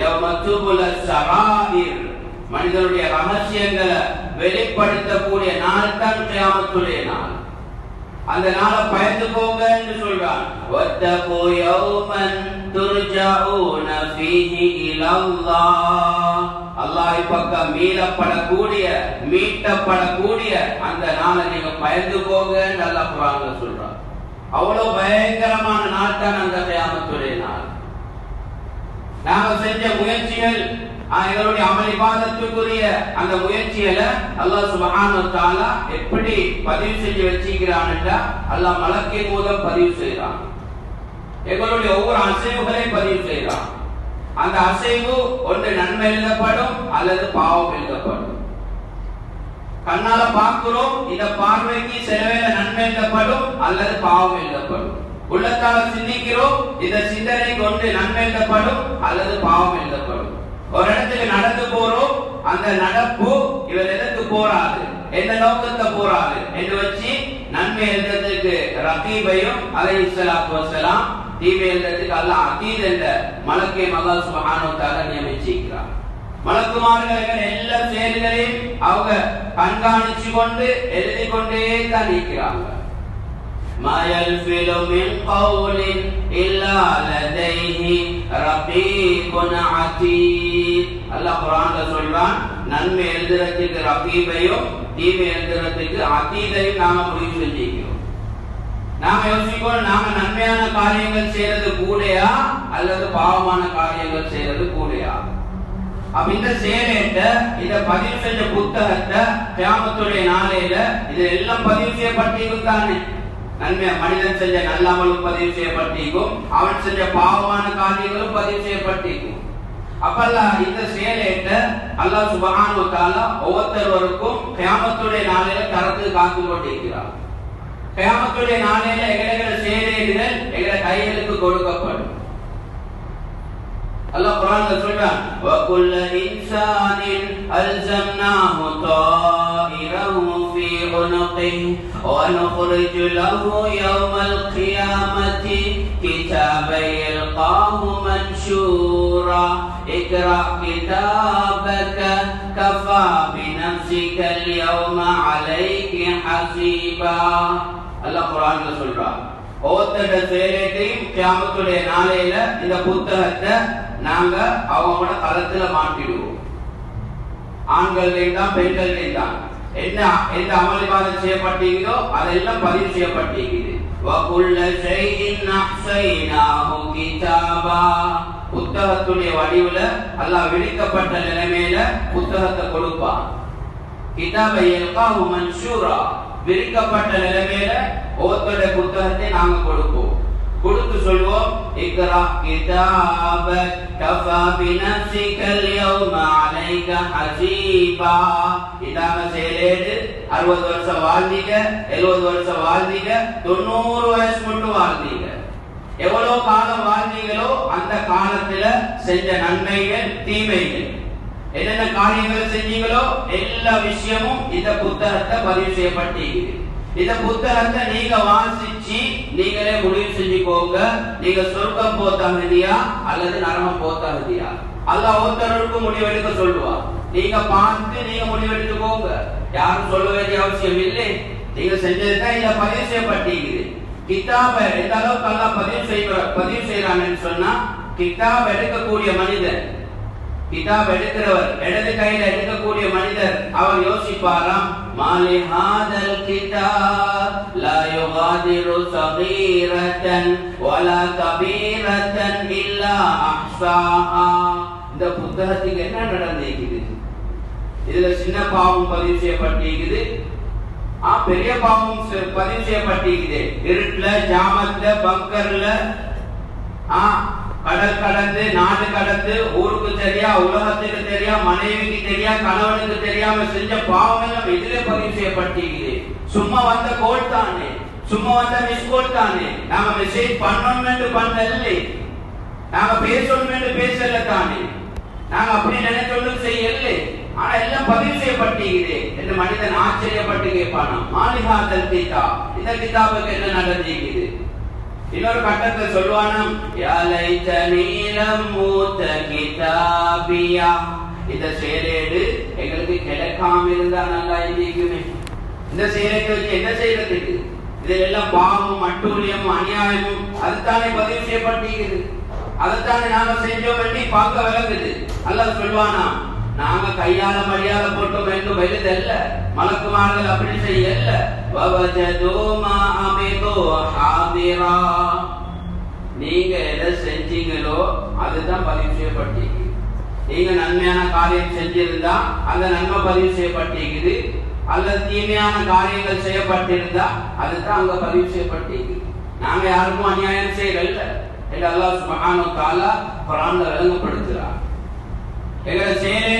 யௌம துபுல ஸராயிர் மனிதனுடைய ரகசியங்களை வெளிப்படுத்தக்கூடிய நாள் தான் கியாமத்துடைய நாள். அந்த நாளை பயந்து போங்க என்று சொல்றான். வத்தகு யௌமன் துர்ஜஊன ஃபீஹி இலல்லாஹ் அல்லாஹ் பக்கம் மீளப்படக்கூடிய மீட்டப்படக்கூடிய அந்த நாளை நீங்க பயந்து போங்க என்று அல்லாஹ் குர்ஆன்ல சொல்றான். அவ்வளவு பயங்கரமான நாள் தான் அந்த கியாமத்துடைய நாள். நாம செஞ்ச முயற்சிகள் ஆஹ், எங்களுடைய அமளிபாதத்துக்குரிய அந்த முயற்சிகளை அல்லாஹ் சுபஹானஹு எப்படி பதிவு செஞ்சு வச்சிருக்கிறான் என்றால் அல்லாஹ் மலக்கின் மூலம் பதிவு செய்கிறான் எங்களுடைய ஒவ்வொரு அசைவுகளையும் பதிவு செய்கிறான் அந்த அசைவு ஒன்று நன்மை எழுதப்படும் அல்லது பாவம் எழுதப்படும். கண்ணால பார்க்கிறோம் இந்த பார்வைக்கு சில நன்மை எழுதப்படும் அல்லது பாவம் எழுதப்படும். உள்ளத்தால சிந்திக்கிறோம் இந்த சிந்தனை கொண்டு நன்மை எழுதப்படும் அல்லது பாவம் எழுதப்படும். ஒரு இடத்துக்கு நடந்து போறோம் அந்த நடப்பு இவர் எதற்கு போறாது எந்த நோக்கத்தை போறாது என்று வச்சு நன்மை எழுதுறதுக்கு ரத்தீபையும் அலை ஸலாத்து வஸலாம் தீமை எழுதுறதுக்கு அல்லாஹ் அத்தீத் என்ற மலக்கை மகா சுகானோத்தாக நியமிச்சிருக்கிறார். மலக்குமார்கள் எல்லா செயல்களையும் அவங்க கண்காணிச்சு கொண்டு எழுதி கொண்டே தான் இருக்கிறாங்க. ما يلفظ من قول إلا لديه رقيب عتيد அல்லாஹ் குர்ஆன்ல சொல்றான் நன்மை எழுதுறதுக்கு ரகீபையும் தீமை எழுதுறதுக்கு அதீதையும் நாம முடிவு செஞ்சிருக்கிறோம் நாம யோசிப்போம் நாம நன்மையான காரியங்கள் செய்யறது கூடயா அல்லது பாவமான காரியங்கள் செய்யறது கூடயா அப்ப இந்த சேலையிட்ட இத பதிவு செஞ்ச புத்தகத்தை கியாமத்துடைய நாளையில இது எல்லாம் பதிவு செய்யப்பட்டிருக்கும் தானே நன்மை மனிதன் செஞ்ச நல்லாமலும் பதிவு செய்யப்பட்டிருக்கும் அவன் செஞ்ச பாவமான காரியங்களும் பதிவு செய்யப்பட்டிருக்கும் அப்பெல்லாம் இந்த செயலேட்ட அல்லாஹ் சுபஹானு தாலா ஒவ்வொருத்தருவருக்கும் கேமத்துடைய நாளையில தரத்து காத்து கொண்டிருக்கிறார். கியாமத்துடைய நாளையில எங்களை செயலேடுதல் எங்களை கைகளுக்கு கொடுக்கப்படும். அல்லாஹ் குர்ஆன்ல சொல்றான் வகுல்ல இன்சானின் அல்ஜம்னாஹு தாயிரஹு وَنُخْرِجُ لَهُ يَوْمَ الْقِيَامَةِ كِتَابًا يَلْقَاهُ مَنشُورًا اقْرَأْ كِتَابَكَ كَفَى بِنَفْسِكَ الْيَوْمَ عَلَيْكَ حَسِيبًا அல்லாஹ் குர்ஆன்ல சொல்றான் ஒவ்வொருத்தருடைய செயலையும் கியாமத்துடைய நாளையில இந்த புத்தகத்தை நாங்க அவங்களோட களத்துல மாட்டிடுவோம் ஆண்கள்லையும் தான் பெண்கள்லையும் தான் என்ன எந்த அமல் இபாதத் செய்யப்பட்டீங்களோ அதெல்லாம் பதிவு செய்யப்பட்டிருக்குது புத்தகத்துடைய வடிவுல அல்லாஹ் விடுக்கப்பட்ட நிலைமையில புத்தகத்தை கொடுப்பான். கிதாபை எல்காஹு மன்ஷூரா. விரிக்கப்பட்ட நிலைமையில ஒவ்வொருத்தருடைய புத்தகத்தை நாங்க கொடுப்போம். கொடுத்து சொல்வோம் இக்ரா கிதாப கஃபா பினஃப்ஸிகல் யௌமா அலைக ஹசீபா இதாங்க செயலேடு 60 வருஷம் வாழ்ந்தீங்க 70 வருஷம் வாழ்ந்தீங்க 90 வயசு மட்டும் வாழ்ந்தீங்க எவ்வளவு காலம் வாழ்ந்தீங்களோ அந்த காலத்துல செஞ்ச நன்மைகள் தீமைகள். என்னென்ன காரியங்கள் செஞ்சீங்களோ எல்லா விஷயமும் இந்த புத்தகத்தை பதிவு செய்யப்பட்டீங்க. இந்த புத்தகத்தை நீங்க வாசிச்சு நீங்களே முடிவு செஞ்சுக்கோங்க. நீங்க சொர்க்கம் போத்தாகதியா அல்லது நரகம் போத்தாகதியா? அல்லாஹ் ஒருத்தருக்கும் முடிவெடுக்க சொல்லுவா. நீங்க பார்த்து நீங்க முடிவெடுத்துக்கோங்க. யாரும் சொல்ல வேண்டிய அவசியம் இல்லை. நீங்க செஞ்சதுதான் இத பதிவு செய்யப்பட்டிருக்குது. கிதாப எந்த அளவுக்கு அல்லாஹ் பதிவு செய்ய பதிவு செய்யறாங்கன்னு சொன்னா கிதாப் எடுக்கக்கூடிய மனிதர் கிதாப் எடுக்கிறவர் இடது கையில எடுக்கக்கூடிய மனிதர் அவர் யோசிப்பாராம் மாலி ஹாதல் கிதாப் லா யுகாதிரு சகீரத்தன் வலா கபீரத்தன் இல்லா அஹ்சாஹா. இந்த புத்தகத்துக்கு என்ன நடந்திருக்குது இதுல சின்ன பாவம் பதிவு செய்யப்பட்டிருக்குது. ஆ பெரிய பாவம் செ- பதிவு செய்யப்பட்டிருக்குது. இருட்டுல ஜாமத்துல பங்கர்ல ஆ கடல் கடந்து நாடு கடந்து ஊருக்கு தெரியா உலகத்துக்கு தெரியா மனைவிக்கு தெரியா கணவனுக்கு தெரியாம செஞ்ச பாவம் எல்லாம் எதிரே பதிவு செய்யப்பட்டிருக்குது. சும்மா வந்த கோல் தானே? சும்மா வந்த மிஸ் கோல் தானே? நாம மெசேஜ் பண்ணணும் என்று பண்ணல நாம பேசணும் என்று பேசல தானே? நாங்க அப்படி நினைச்சொல்லும் செய்யவில்லை. ஆனா எல்லாம் பதிவு செய்யப்பட்டிருக்குது என்று மனிதன் ஆச்சரியப்பட்டு கேட்பானா மாலிகாதல் கிதா இந்த கிதாபுக்கு என்ன நடந்திருக்குது இன்னொரு கட்டத்தை சொல்லுவானாம் யா லைத்தனி மூத்த கிதாபியா இந்த செயலேடு எங்களுக்கு கிடைக்காம இருந்தா நல்லா இருக்குமே இந்த செயலுக்கு வச்சு என்ன செய்யறதுக்கு இதெல்லாம் பாவம் அட்டூழியம் அநியாயமும் அதுதானே பதிவு செய்யப்பட்டிருக்குது அதைத்தானே நாங்க செஞ்சோம் பண்ணி பார்க்க விளங்குது அல்லாஹ் சொல்வானா நாங்க கையால மரியாதை போட்டோம் என்று வருதல்ல மலக்குமார்கள் அப்படி செய்யல மா நீங்க எதை செஞ்சீங்களோ அதுதான் பதிவு செய்யப்பட்டிருக்கு நீங்க நன்மையான காரியம் செஞ்சிருந்தா அந்த நன்மை பதிவு செய்யப்பட்டிருக்குது. அல்லது தீமையான காரியங்கள் செய்யப்பட்டிருந்தா அதுதான் அங்க பதிவு செய்யப்பட்டிருக்கு நாங்க யாருக்கும் அநியாயம் செய்யல என்று அல்லாஹ் சுப்ஹானஹு வ தஆலா விளங்கப்படுத்துறார் எங்களை செயலே